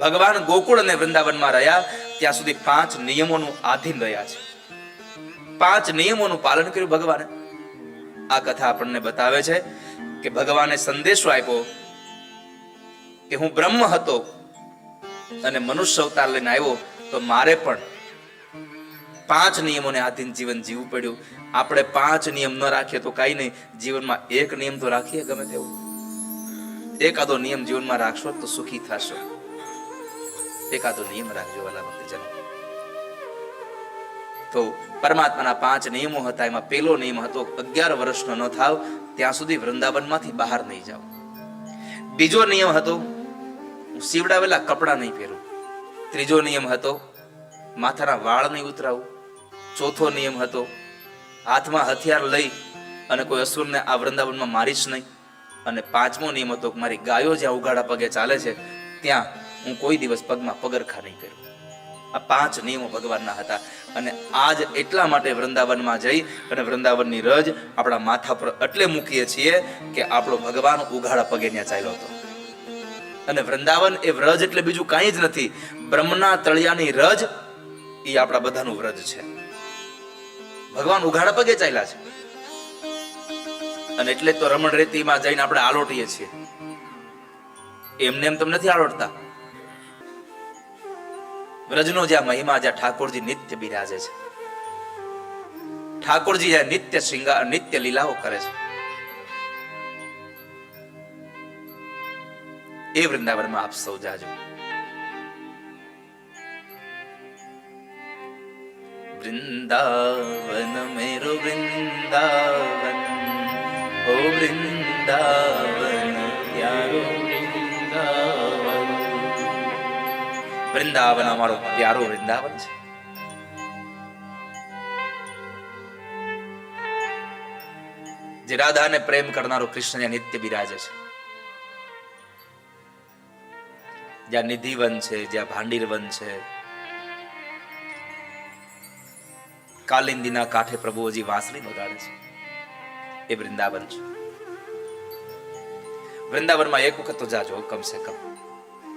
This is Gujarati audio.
ભગવાન ગોકુળ અને વૃંદાવનમાં રહ્યા, ત્યાં સુધી પાંચ નિયમોનું આધીન રહ્યા છે. પાંચ નિયમોનું પાલન કર્યું ભગવાને. આ કથા આપણને બતાવે છે કે ભગવાને સંદેશો આપ્યો કે હું બ્રહ્મ હતો અને મનુષ્ય અવતાર લઈને આવ્યો, તો મારે પણ પાંચ નિયમોને આધીન જીવન જીવવું પડ્યું. આપણે પાંચ નિયમ ન રાખીએ તો કાંઈ નહીં. જીવનમાં એક નિયમ તો રાખીએ ગમે તેવું. એકાદો નિયમ જીવનમાં રાખશો તો સુખી થશો. એકાદો નિયમ રાખજો વાલા ભક્તજનો તો પરમાત્માના પાંચ નિયમો હતા, એમાં પેલો નિયમ હતો, અગિયાર વર્ષનો ન થાવ, ત્યાં સુધી વૃંદાવનમાંથી બહાર નહીં જાઓ. બીજો નિયમ હતો, હું સીવડાવેલા કપડાં નહીં પહેરું. ત્રીજો નિયમ હતો, માથાના વાળ નહીં ઉતરાવું. ચોથો નિયમ હતો, હાથમાં હથિયાર લઈ અને કોઈ અસુરને આ વૃંદાવનમાં મારીશ નહીં. અને પાંચમો નિયમ હતો મારી ગાયો જ્યાં ઉગાડા પગે ચાલે છે, ત્યાં હું કોઈ દિવસ પગમાં પગરખા નહીં કર્યું. આ પાંચ નિયમો ભગવાનના હતા અને આજ એટલા માટે વૃંદાવનમાં જઈ અને વૃંદાવનની રજ આપણા માથા પર એટલે મૂકીએ છીએ કે આપણો ભગવાન ઉઘાડા પગે ત્યાં ચાલ્યો હતો. અને વૃંદાવન એ વ્રજ એટલે બીજું કાંઈ જ નથી, બ્રહ્મના તળિયાની રજ એ આપણા બધાનું વ્રજ છે. ભગવાન ઉઘાડા પગે ચાલ્યા છે. અને એટલે તો રમણ રેતીમાં જઈને આપણે આલોટીએ છીએ. એમને એમ તમે નથી આલોટતા. વ્રજનો જ્યાં મહિમા જ્યાં ઠાકોરજી નિત્ય બિરાજે છે. ઠાકોરજી જ્યાં નિત્ય શિંગાર નિત્ય લીલાઓ કરે છે. એ વૃંદાવનમાં આપ સૌ જાજો. વૃંદાવન મેરો વૃંદાવન, ઓ વૃંદાવન. વૃંદાવન અમારો પ્યારો વૃંદાવન છે. જે રાધાને પ્રેમ કરનારો કૃષ્ણ નિત્ય બિરાજે છે. જ્યાં નિધિવન છે, જ્યાં ભાંડીરવન છે. કાલિંદીના કાંઠે પ્રભુજી વાંસળી બગાડે છે. એ વૃંદાવન છે. વૃંદાવનમાં એક વખત તો જાજો, કમસે કમ.